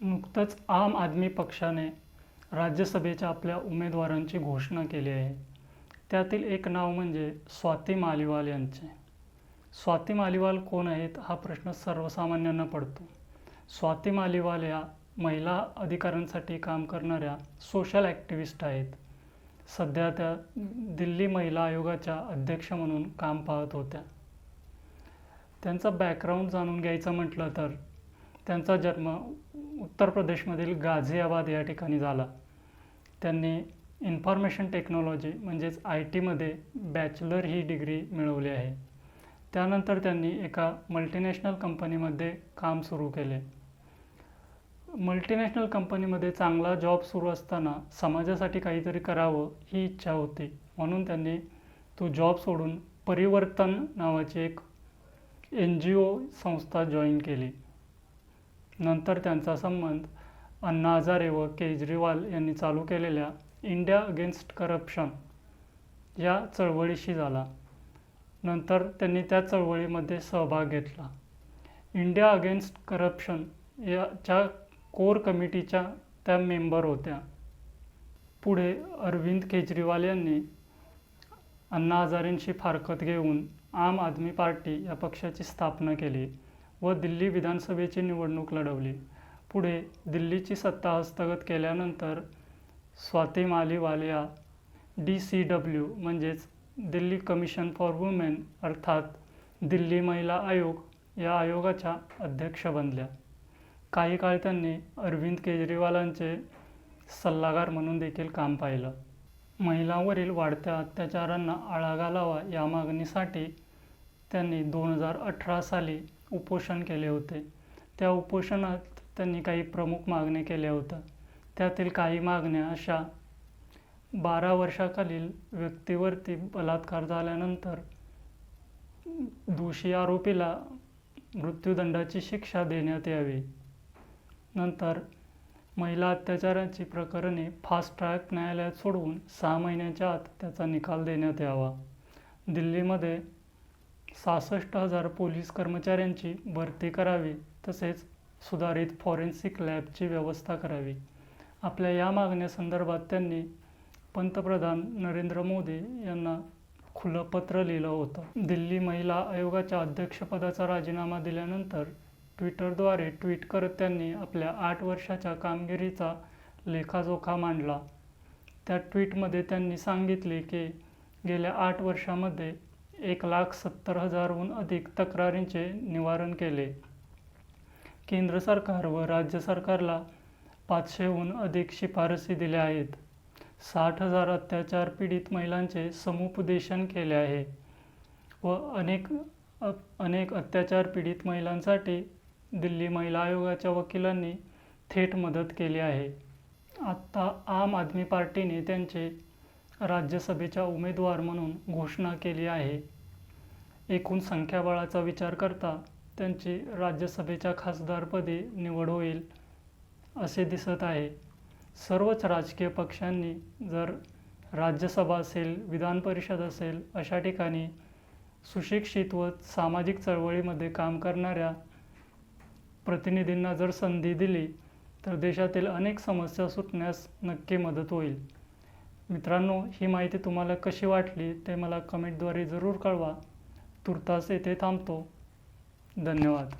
नुकतंच आम आदमी पक्षाने राज्यसभेच्या आपल्या उमेदवारांची घोषणा केली आहे. त्यातील एक नाव म्हणजे स्वाती मालिवाल यांचे. स्वाती मालिवाल कोण आहेत हा प्रश्न सर्वसामान्यांना पडतो. स्वाती मालिवाल या महिला अधिकारांसाठी काम करणाऱ्या सोशल ॲक्टिव्हिस्ट आहेत. सध्या त्या दिल्ली महिला आयोगाच्या अध्यक्ष म्हणून काम पाहत होत्या. त्यांचा बॅकग्राऊंड जाणून घ्यायचं म्हटलं तर त्यांचा जन्म उत्तर प्रदेशमधील गाझियाबाद या ठिकाणी झाला. त्यांनी इन्फॉर्मेशन टेक्नॉलॉजी म्हणजेच आय टीमध्ये बॅचलर ही डिग्री मिळवली आहे. त्यानंतर त्यांनी एका मल्टीनॅशनल कंपनीमध्ये काम सुरू केले. मल्टीनॅशनल कंपनीमध्ये चांगला जॉब सुरू असताना समाजासाठी काहीतरी करावं ही इच्छा होती. म्हणून त्यांनी तो जॉब सोडून परिवर्तन नावाची एक एन जी ओ संस्था जॉईन केली. नंतर त्यांचा संबंध अण्णा हजारे व केजरीवाल यांनी चालू केलेल्या इंडिया अगेन्स्ट करप्शन या चळवळीशी झाला. नंतर त्यांनी त्या चळवळीमध्ये सहभाग घेतला. इंडिया अगेन्स्ट करप्शन याच्या कोर कमिटीच्या त्या मेंबर होत्या. पुढे अरविंद केजरीवाल यांनी अण्णा हजारेंशी फारकत घेऊन आम आदमी पार्टी या पक्षाची स्थापना केली. व दिल्ली विधानसभेची निवडणूक लढवली. पुढे दिल्लीची सत्ता हस्तगत केल्यानंतर Swati Maliwal D C W म्हणजेच दिल्ली कमिशन फॉर वुमेन अर्थात दिल्ली महिला आयोग या आयोगाच्या अध्यक्ष बनल्या. काही काळ त्यांनी अरविंद केजरीवालांचे सल्लागार म्हणून देखील काम पाहिलं. महिलांवरील वाढत्या अत्याचारांना आळा घालावा या मागणीसाठी त्यांनी दोन हजार अठरा साली उपोषण केले होते. त्या उपोषणात त्यांनी काही प्रमुख मागण्या केल्या होत्या. त्यातील काही मागण्या अशा बारा वर्षाखालील व्यक्तीवरती बलात्कार झाल्यानंतर दोषी आरोपीला मृत्यूदंडाची शिक्षा देण्यात यावी. नंतर महिला अत्याचाराची प्रकरणे फास्ट ट्रॅक न्यायालयात सोडवून सहा महिन्याच्या आत त्याचा निकाल देण्यात यावा. दिल्लीमध्ये सहासष्ट हजार पोलीस कर्मचाऱ्यांची भरती करावी तसेच सुधारित फॉरेन्सिक लॅबची व्यवस्था करावी. आपल्या या मागण्यासंदर्भात त्यांनी पंतप्रधान नरेंद्र मोदी यांना खुलं पत्र लिहिलं होतं. दिल्ली महिला आयोगाच्या अध्यक्षपदाचा राजीनामा दिल्यानंतर ट्विटरद्वारे ट्विट करत त्यांनी आपल्या आठ वर्षाच्या कामगिरीचा लेखाजोखा मांडला. त्या ट्विटमध्ये त्यांनी सांगितले की गेल्या आठ वर्षामध्ये एक लाख सत्तर हजारहून अधिक तक्रारींचे निवारण केले. केंद्र सरकार व राज्य सरकारला पाचशेहून अधिक शिफारसी दिल्या आहेत. साठ हजार अत्याचार पीडित महिलांचे समुपदेशन केले आहे व अनेक अनेक अत्याचार पीडित महिलांसाठी दिल्ली महिला आयोगाच्या वकिलांनी थेट मदत केली आहे. आत्ता आम आदमी पार्टीने त्यांचे राज्यसभेच्या उमेदवार म्हणून घोषणा केली आहे. एकूण संख्याबळाचा विचार करता त्यांची राज्यसभेच्या खासदारपदी निवड होईल असे दिसत आहे. सर्वच राजकीय पक्षांनी जर राज्यसभा असेल विधान परिषद असेल अशा ठिकाणी सुशिक्षित व सामाजिक चळवळीमध्ये काम करणाऱ्या प्रतिनिधींना जर संधी दिली तर देशातील अनेक समस्या सुटण्यास नक्की मदत होईल. मित्रांनो ही माहिती तुम्हाला कशी वाटली ते मला कमेंटद्वारे जरूर कळवा. तुर्तास येथे थांबतो. धन्यवाद.